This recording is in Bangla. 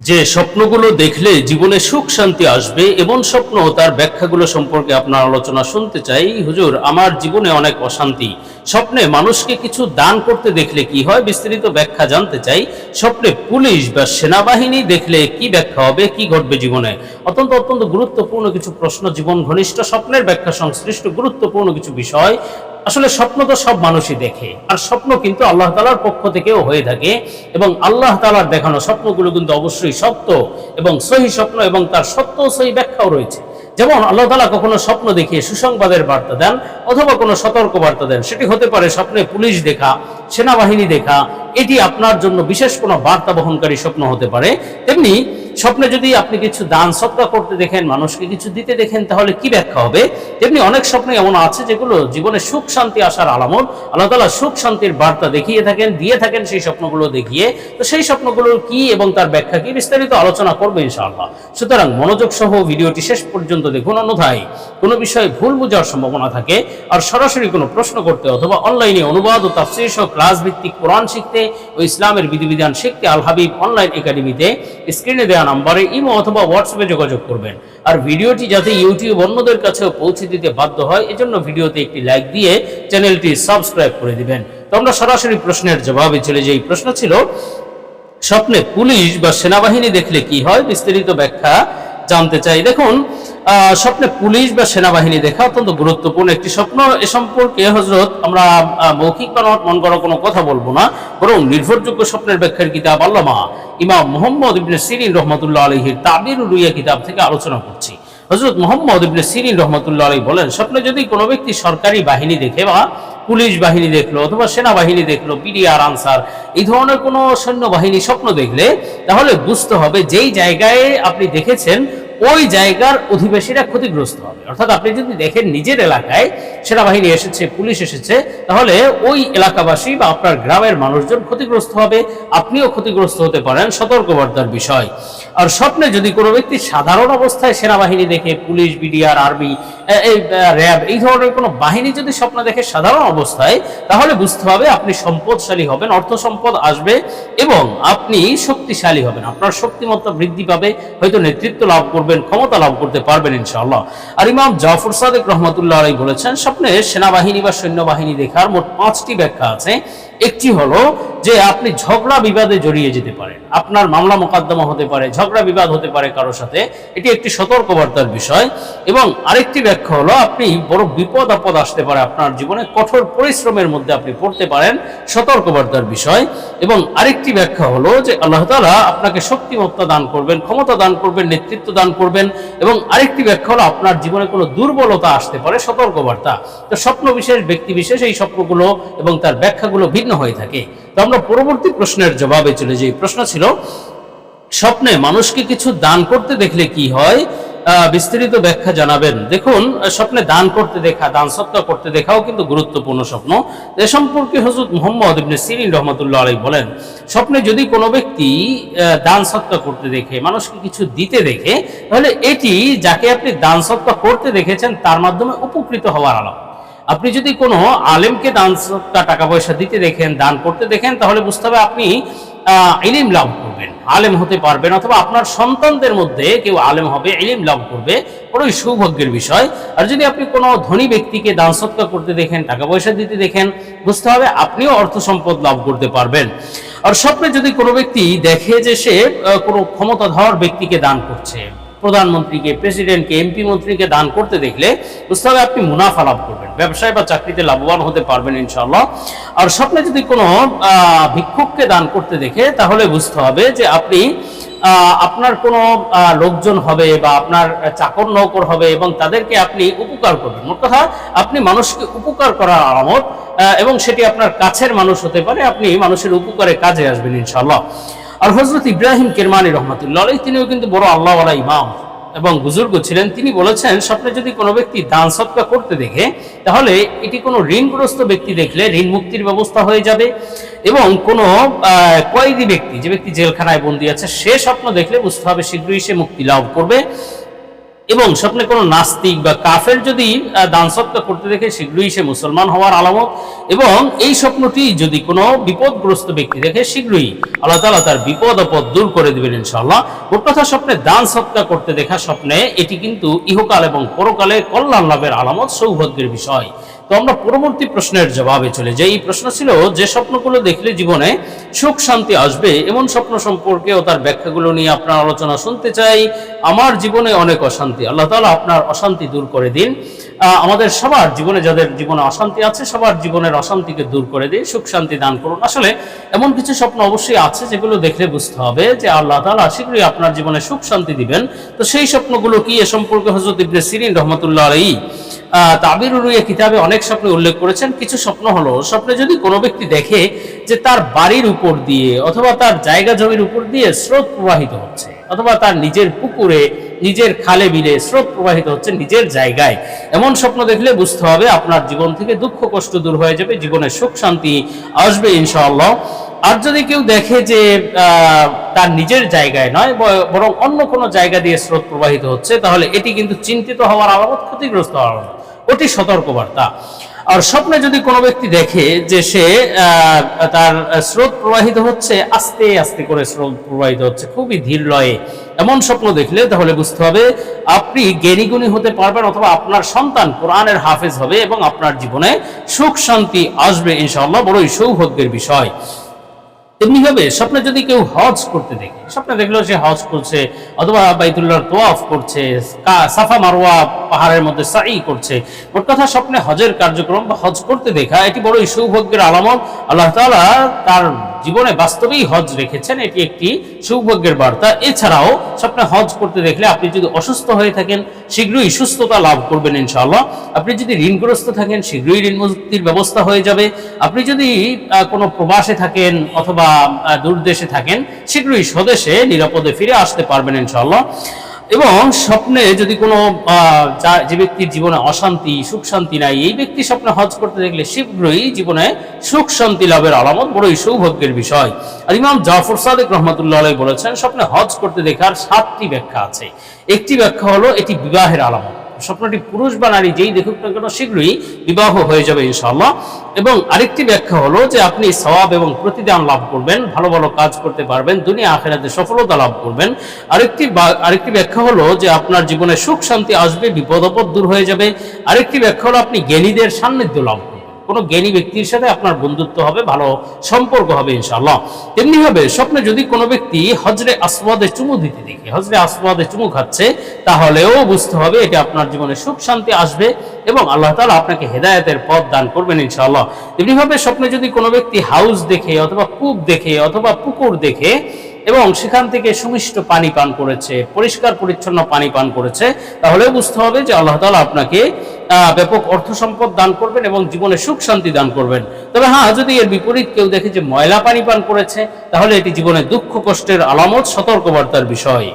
যে স্বপ্নগুলো দেখলে জীবনে সুখ, শান্তি আসবে এবং স্বপ্ন তার ব্যাখ্যাগুলো সম্পর্কে আপনার আলোচনা শুনতে চাই। হুজুর, আমার জীবনে অনেক অশান্তি। স্বপ্নে মানুষকে কিছু দান করতে দেখলে কি হয়? বিস্তারিত ব্যাখ্যা জানতে চাই। স্বপ্নে পুলিশ বা সেনাবাহিনী দেখলে কি ব্যাখ্যা হবে? কি ঘটবে জীবনে? অত্যন্ত অত্যন্ত গুরুত্বপূর্ণ কিছু প্রশ্ন, জীবন ঘনিষ্ঠ স্বপ্নের ব্যাখ্যা সংশ্লিষ্ট গুরুত্বপূর্ণ কিছু বিষয়। আসলে স্বপ্ন তো সব মানুষই দেখে। আর স্বপ্ন কিন্তু আল্লাহ তালার পক্ষ থেকেও হয়ে থাকে এবং আল্লাহ তালার দেখানো স্বপ্নগুলো কিন্তু অবশ্যই সত্য এবং সহি স্বপ্ন এবং তার সত্য সহি ব্যাখ্যাও রয়েছে। যেমন আল্লাহ তালা কখনো স্বপ্ন দেখিয়ে সুসংবাদের বার্তা দেন অথবা কোনো সতর্ক বার্তা দেন। সেটি হতে পারে স্বপ্নে পুলিশ দেখা, সেনাবাহিনী দেখা, এটি আপনার জন্য বিশেষ কোনো বার্তা বহনকারী স্বপ্ন হতে পারে। তেমনি স্বপ্নে যদি আপনি কিছু দান সৎকা করতে দেখেন, মানুষকে কিছু দিতে দেখেন, তাহলে কি ব্যাখ্যা হবে? তেমনি অনেক স্বপ্নে এমন আছে যেগুলো জীবনে সুখ, শান্তি আসার আলামত। আল্লাহ তালা সুখ, শান্তির বার্তা দেখিয়ে থাকেন, দিয়ে থাকেন সেই স্বপ্নগুলো দেখিয়ে। তো সেই স্বপ্নগুলোর কি এবং তার ব্যাখ্যা কি বিস্তারিত আলোচনা করবে ইনশাআল্লাহ। সুতরাং মনোযোগ সহ ভিডিওটি শেষ পর্যন্ত দেখুন। অন্যথায় কোনো বিষয়ে ভুল বোঝার সম্ভাবনা থাকে, আর সরাসরি কোনো প্রশ্ন করতে অথবা অনলাইনে অনুবাদ ও তাফসির সহ ক্লাস ভিত্তিক কোরআন শিখতে ও ইসলামের বিধিবিধান শিখতে আল হাবিব অনলাইন একাডেমিতে স্ক্রিনে দেওয়া নাম্বারে ইমো অথবা হোয়াটসঅ্যাপে যোগাযোগ করবেন। আর ভিডিওটি যাতে ইউটিউব অন্যদের কাছেও পৌঁছে দিতে বাধ্য হয়, এজন্য ভিডিওতে একটি লাইক দিয়ে চ্যানেলটি সাবস্ক্রাইব করে দিবেন। তো আমরা সরাসরি প্রশ্নের জবাবে চলে যাই। প্রশ্ন ছিল, স্বপ্নে পুলিশ বা সেনাবাহিনী দেখলে কি হয়? বিস্তারিত ব্যাখ্যা জানতে চাই। দেখুন স্বপ্নে পুলিশ বা সেনাবাহিনী দেখা অত্যন্ত গুরুত্বপূর্ণ একটি স্বপ্ন। এ সম্পর্কে হজরত আমরা মৌখিক বা মন করা কোনো কথা বলব না, বরং নির্ভরযোগ্য স্বপ্নের ব্যাখ্যার কিতাব আল্লামা ইমাম মোহাম্মদ ইবনে সিরিন রহমতুল্লাহ আলহির তাবির রুইয়া কিতাব থেকে আলোচনা করছি। হজরত মোহাম্মদ ইবনে সিরিন রহমতুল্লাহ আলী বলেন, স্বপ্নে যদি কোনো ব্যক্তি সরকারি বাহিনী দেখে বা পুলিশ বাহিনী দেখল অথবা সেনাবাহিনী দেখল বিডিআর আনসার, এই ধরনের কোনো সৈন্যবাহিনী স্বপ্ন দেখলে, তাহলে বুঝতে হবে যেই জায়গায় আপনি দেখেছেন ওই জায়গার অধিবাসীরা ক্ষতিগ্রস্ত হবে। অর্থাৎ আপনি যদি দেখেন নিজের এলাকায় সেনাবাহিনী এসেছে, পুলিশ এসেছে, তাহলে ওই এলাকাবাসী বা আপনার গ্রামের মানুষজন ক্ষতিগ্রস্ত হবে, আপনিও ক্ষতিগ্রস্ত হতে পারেন, সতর্কবার্তার বিষয়। আর স্বপ্নে যদি কোনো ব্যক্তি সাধারণ অবস্থায় সেনাবাহিনী দেখে, পুলিশ, বিডিআর, আর্মি এই র্যাব, এই ধরনের কোনো বাহিনী যদি স্বপ্ন দেখে সাধারণ অবস্থায়, তাহলে বুঝতে হবে আপনি সম্পদশালী হবেন, অর্থ সম্পদ আসবে এবং আপনি শক্তিশালী হবেন। আপনার শক্তিমত্তা বৃদ্ধি পাবে, হয়তো নেতৃত্ব লাভ করবেন, ক্ষমতা লাভ করতে পারবেন ইনশাআল্লাহ। আর ইমাম জাফর সাদেক রহমতুল্লাহ বলেছেন, স্বপ্নে সেনাবাহিনী বা সৈন্যবাহিনী দেখার মোট পাঁচটি ব্যাখ্যা আছে। একটি হলো যে আপনি ঝগড়া বিবাদে জড়িয়ে যেতে পারেন। আপনার মামলা মোকদ্দমা হতে পারে, ঝগড়া বিবাদ হতে পারে কারোর সাথে। এটি একটি সতর্কবার্তার বিষয়। এবং আরেকটি ব্যাখ্যা হলো, আপনি বড় বিপদ আপদ আসতে পারে আপনার জীবনে, কঠোর পরিশ্রমের মধ্যে আপনি পড়তে পারেন, সতর্কবার্তার বিষয়। এবং আরেকটি ব্যাখ্যা হলো যে আল্লাহ তাআলা আপনাকে শক্তিমত্তা দান করবেন, ক্ষমতা দান করবেন, নেতৃত্ব দান করবেন। এবং আরেকটি ব্যাখ্যা হলো, আপনার জীবনে কোনো দুর্বলতা আসতে পারে, সতর্কবার্তা। তো স্বপ্ন বিশেষ ব্যক্তি বিশেষ এই স্বপ্নগুলো এবং তার ব্যাখ্যাগুলো ভিন্ন হয়ে থাকে। তো আমরা পরবর্তী প্রশ্নের জবাবে চলে যাই। প্রশ্ন ছিল, স্বপ্নে মানুষকে কিছু দান করতে দেখলে কি হয়? বিস্তারিত ব্যাখ্যা জানাবেন। দেখুন, স্বপ্নে দান করতে দেখা, দান সত্তা করতে দেখাও কিন্তু গুরুত্বপূর্ণ স্বপ্ন। এ সম্পর্কে হজরত মোহাম্মদ ইবনে সিরিন রহমতুল্লাহ আলাই বলেন, স্বপ্নে যদি কোনো ব্যক্তি দান সত্তা করতে দেখে, মানুষকে কিছু দিতে দেখে, তাহলে এটি যাকে আপনি দান সত্তা করতে দেখেছেন, তার মাধ্যমে উপকৃত হওয়ার আলাপ। আপনি যদি কোনো আলেমকে দান টাকা পয়সা দিতে দেখেন, দান করতে দেখেন, তাহলে বুঝতে হবে আপনি ইলিম লাভ করবেন। আলেম হতে পারবেন অথবা আপনার সন্তানদের মধ্যে কেউ আলেম হবে, ইলিম লাভ করবে। বড়ই সৌভাগ্যের বিষয়। আর যদি আপনি কোনো ধনী ব্যক্তিকে দান সৎকার করতে দেখেন টাকা পয়সা দিতে দেখেন, বুঝতে হবে আপনিও অর্থ সম্পদ লাভ করতে পারবেন। আর স্বপ্নে যদি কোনো ব্যক্তি দেখে যে সে কোনো ক্ষমতাধর ব্যক্তিকে দান করছে প্রধানমন্ত্রীকে প্রেসিডেন্টকে এমপি মন্ত্রীকে দান করতে দেখলে হবে আপনি মুনাফা লাভ করবেন। ব্যবসায় বা চাকরিতে লাভবান হতে পারবেন ইনশাল্লাহ আর স্বপ্নে যদি কোনো ভিক্ষুককে দান করতে দেখে তাহলে বুঝতে হবে যে আপনি আপনার কোনো লোকজন হবে বা আপনার চাকর নৌকর হবে এবং তাদেরকে আপনি উপকার করবেন। মোট কথা আপনি মানুষকে উপকার করার আলামত আহ, এবং সেটি আপনার কাছের মানুষ হতে পারে আপনি মানুষের উপকারে কাজে আসবেন ইনশাল্লাহ আর হজরত ইব্রাহিম কেরমানি রহমতুল্লাহ তিনিও কিন্তু বড় আল্লাহওয়ালা ইমাম। এবং বুজুর্গ ছিলেন, তিনি বলেছেন, স্বপ্নে যদি কোনো ব্যক্তি দান সৎকা করতে দেখে, তাহলে এটি কোনো ঋণগ্রস্ত ব্যক্তি দেখলে ঋণ মুক্তির ব্যবস্থা হয়ে যাবে। এবং কোনো কয়েদি ব্যক্তি, যে ব্যক্তি জেলখানায় বন্দী আছে, সে স্বপ্ন দেখলে বুঝতে হবে শীঘ্রই সে মুক্তি লাভ করবে। এবং স্বপ্নে কোনো নাস্তিক বা কাফের যদি দান সত্তা করতে দেখে, শীঘ্রই সে মুসলমান হওয়ার আলামত। এবং এই স্বপ্নটি যদি কোনো বিপদগ্রস্ত ব্যক্তি দেখে, শীঘ্রই আল্লাহ তালা তার বিপদ আপদ দূর করে দেবেন ইনশাল্লাহ মোট কথা, স্বপ্নে দান সত্তা করতে দেখা স্বপ্নে, এটি কিন্তু ইহকাল এবং পরকালে কল্যাণ লাভের আলামত, সৌভাগ্যের বিষয়। তো আমরা পরবর্তী প্রশ্নের জবাবে চলে যাই। এই প্রশ্ন ছিল যে স্বপ্নগুলো দেখলে জীবনে সুখ শান্তি আসবে এমন স্বপ্ন সম্পর্কে ও তার ব্যাখ্যাগুলো নিয়ে আপনার আলোচনা শুনতে চাই। আমার জীবনে অনেক অশান্তি। আল্লাহ তাআলা আপনার অশান্তি দূর করে দিন। আমাদের সবার জীবনে যাদের জীবনে অশান্তি আছে সবার জীবনের অশান্তিকে দূর করে দিন সুখ শান্তি দান করুন। আসলে এমন কিছু স্বপ্ন অবশ্যই আছে যেগুলো দেখলে বুঝতে হবে যে আল্লাহ তাআলা শীঘ্রই আপনার জীবনে সুখ শান্তি দিবেন। তো সেই স্বপ্নগুলো কি? এ সম্পর্কে হজরত ইবনে সিরিন রহমতুল্লাহ আলাইহি আহ, তাবির উরুইয়া কিতাবে অনেক স্বপ্ন উল্লেখ করেছেন। কিছু স্বপ্ন হলো, স্বপ্নে যদি কোনো ব্যক্তি দেখে যে তার বাড়ির উপর দিয়ে অথবা তার জায়গা জমির উপর দিয়ে স্রোত প্রবাহিত হচ্ছে, অথবা তার নিজের পুকুরে, নিজের খালে বিলে স্রোত প্রবাহিত হচ্ছে নিজের জায়গায়, এমন স্বপ্ন দেখলে বুঝতে হবে আপনার জীবন থেকে দুঃখ কষ্ট দূর হয়ে যাবে, জীবনে সুখ শান্তি আসবে ইনশাআল্লাহ। আর যদি কেউ দেখে যে তার নিজের জায়গায় নয় বরং অন্য কোনো জায়গা দিয়ে স্রোত প্রবাহিত হচ্ছে, তাহলে এটি কিন্তু চিন্তিত হওয়ার আলামত ক্ষতিগ্রস্ত হওয়ার আলামত ওটি সতর্কবার্তা। আর স্বপ্নে যদি কোনো ব্যক্তি দেখে যে সে তার স্রোত প্রবাহিত হচ্ছে, আস্তে আস্তে করে স্রোত প্রবাহিত হচ্ছে, খুবই ধীর লয়ে, এমন স্বপ্ন দেখলে তাহলে বুঝতে হবে আপনি জ্ঞানীগুণী হতে পারবেন অথবা আপনার সন্তান কোরআনের হাফেজ হবে এবং আপনার জীবনে সুখ শান্তি আসবে ইনশাআল্লাহ, বড়ই সৌভাগ্যের বিষয়। তেমনিভাবে স্বপ্নে যদি কেউ হজ করতে দেখে, স্বপ্নে দেখল সে হজ করছে, অথবা বাইতুল্লাহর তোয়াফ করছে সাফা মারোয়া পাহাড়ের মধ্যে সাই করছে, মোট কথা স্বপ্নে হজের কার্যক্রম বা হজ করতে দেখা, এটি বড়ই সৌভাগ্যের আলামত। আল্লাহ তালা তার জীবনে বাস্তবেই হজ রেখেছেন এটি একটি সৌভাগ্যের বার্তা। এছাড়াও স্বপ্নে হজ করতে দেখলে আপনি যদি অসুস্থ হয়ে থাকেন শীঘ্রই সুস্থতা লাভ করবেন ইনশাআল্লাহ। আপনি যদি ঋণগ্রস্ত থাকেন শীঘ্রই ঋণ মুক্তির ব্যবস্থা হয়ে যাবে। আপনি যদি কোনো প্রবাসে থাকেন অথবা আহ, দূরদেশে থাকেন শীঘ্রই স্বদেশে নিরাপদে ফিরে আসতে পারবেন ইনশাআল্লাহ। এবং স্বপ্নে যদি কোনো যা- ব্যক্তির জীবনে অশান্তি, সুখ শান্তি নাই, এই ব্যক্তি স্বপ্নে হজ করতে দেখলে শীঘ্রই জীবনে সুখ শান্তি লাভের আলামত বড়ই সৌভাগ্যের বিষয়। আর ইমাম জাফর সাদেক রহমতুল্লাহ বলেছেন, স্বপ্নে হজ করতে দেখার সাতটি ব্যাখ্যা আছে। একটি ব্যাখ্যা হলো, এটি বিবাহের আলামত। স্বপ্নটি পুরুষ বা নারী যেই দেখুক না কেন শীঘ্রই বিবাহ হয়ে যাবে ইনশাআল্লাহ। এবং আরেকটি ব্যাখ্যা হলো যে আপনি সওয়াব এবং প্রতিদান লাভ করবেন, ভালো ভালো কাজ করতে পারবেন, দুনিয়া আখেরাতে সফলতা লাভ করবেন। আরেকটি আরেকটি ব্যাখ্যা হলো যে আপনার জীবনে সুখ শান্তি আসবে, বিপদ দূর হয়ে যাবে। আরেকটি ব্যাখ্যা হলো আপনি জ্ঞানীদের সান্নিধ্য লাভ করবেন। কোনো জ্ঞানী ব্যক্তির সাথে আপনার বন্ধুত্ব হবে, ভালো সম্পর্ক হবে ইনশাআল্লাহ। তেমনি স্বপ্নে যদি কোনো ব্যক্তি হজরে আসওয়াদে চুমু দিতে দেখে হজরে আসওয়াদে চুমু খাচ্ছে, তাহলেও বুঝতে হবে এটা আপনার জীবনে সুখ শান্তি আসবে এবং আল্লাহ তাআলা আপনাকে হেদায়তের পথ দান করবেন ইনশাআল্লাহ। তেমনি ভাবে স্বপ্নে যদি কোনো ব্যক্তি হাউস দেখে অথবা কূপ দেখে অথবা পুকুর দেখে এবং সেখান থেকে সুমিষ্ট পানি পান করেছে, পরিষ্কার পরিচ্ছন্ন পানি পান করেছে তাহলে বুঝতে হবে যে আল্লাহ তালা আপনাকে ব্যাপক অর্থ সম্পদ দান করবেন এবং জীবনে সুখ শান্তি দান করবেন। তবে হ্যাঁ যদি এর বিপরীত কেউ দেখে যে ময়লা পানি পান করেছে, তাহলে এটি জীবনে দুঃখ কষ্টের আলামত, সতর্কবার্তার বিষয়।